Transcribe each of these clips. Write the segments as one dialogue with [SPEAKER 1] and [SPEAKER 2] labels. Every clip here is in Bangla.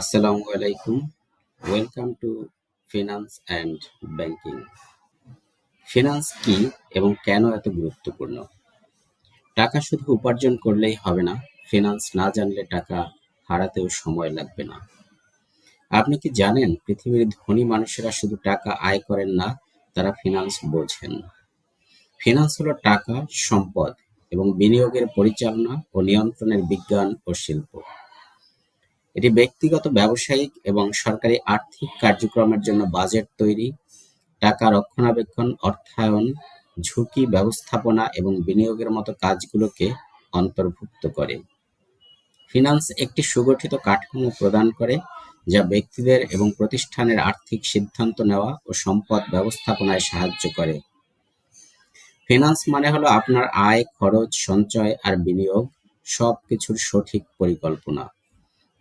[SPEAKER 1] আসসালামু আলাইকুম। Welcome to finance and banking finance কি এবং কেন এত গুরুত্বপূর্ণ? টাকা শুধু উপার্জন করলেই হবে না ফিনান্স না জানলে টাকা হারাতেও সময় লাগবে না। আপনি কি জানেন, পৃথিবীর ধনী মানুষেরা শুধু টাকা আয় করেন না, তারা ফিনান্স বোঝেন। ফিনান্স হলো টাকা, সম্পদ এবং বিনিয়োগের পরিচালনা ও নিয়ন্ত্রণের বিজ্ঞান ও শিল্প। এটি ব্যক্তিগত, ব্যবসায়িক এবং সরকারি আর্থিক কার্যক্রমের জন্য বাজেট তৈরি, টাকা রক্ষণাবেক্ষণ, অর্থায়ন, ঝুঁকি ব্যবস্থাপনা এবং বিনিয়োগের মতো কাজগুলোকে অন্তর্ভুক্ত করে। ফিনান্স একটি সুগঠিত কাঠামো প্রদান করে, যা ব্যক্তিদের এবং প্রতিষ্ঠানের আর্থিক সিদ্ধান্ত নেওয়া ও সম্পদ ব্যবস্থাপনায় সাহায্য করে। ফিনান্স মানে হলো আপনার আয়, খরচ, সঞ্চয় আর বিনিয়োগ সব কিছুর সঠিক পরিকল্পনা।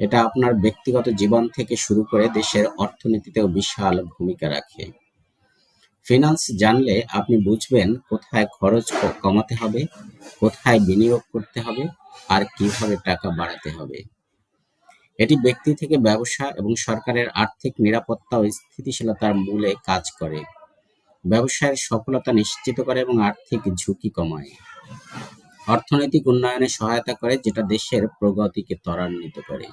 [SPEAKER 1] এটা আপনার ব্যক্তিগত জীবন থেকে শুরু করে দেশের অর্থনীতিতেও বিশাল ভূমিকা রাখে। ফিনান্স জানলে আপনি বুঝবেন কোথায় খরচ কমাতে হবে, কোথায় বিনিয়োগ করতে হবে, আর কীভাবে টাকা বাড়াতে হবে। এটি ব্যক্তি থেকে ব্যবসা এবং সরকারের আর্থিক নিরাপত্তা ও স্থিতিশীলতার মূলে কাজ করে। ব্যবসায়ের সফলতা নিশ্চিত করে এবং আর্থিক ঝুঁকি কমায়। অর্থনৈতিক উন্নয়নে সহায়তা করে, যেটা দেশের প্রগতিকে ত্বরান্বিত করে।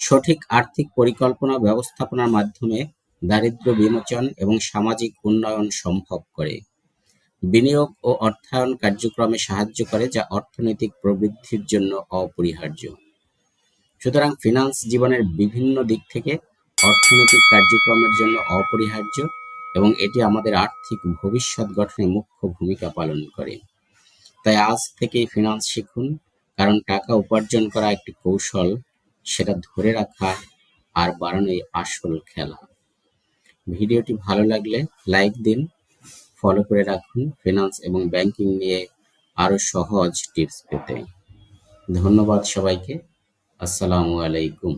[SPEAKER 1] সঠিক আর্থিক পরিকল্পনা ব্যবস্থাপনার মাধ্যমে দারিদ্র্য বিমোচন এবং সামাজিক উন্নয়ন সম্ভব করে। বিনিয়োগ ও অর্থায়ন কার্যক্রমে সাহায্য করে, যা অর্থনৈতিক প্রবৃদ্ধির জন্য অপরিহার্য। সুতরাং ফিনান্স জীবনের বিভিন্ন দিক থেকে অর্থনৈতিক কার্যক্রমের জন্য অপরিহার্য এবং এটি আমাদের আর্থিক ভবিষ্যৎ গঠনে মুখ্য ভূমিকা পালন করে। তাই আজ থেকেই ফিনান্স শিখুন, কারণ টাকা উপার্জন করা একটি কৌশল সেটা ধরে রাখা আর বাড়ানোই আসল খেলা। ভিডিওটি ভালো লাগলে লাইক দিন ফলো করে রাখুন ফিনান্স এবং ব্যাংকিং নিয়ে আরও সহজ টিপস পেতে। ধন্যবাদ সবাইকে। আসসালামু আলাইকুম।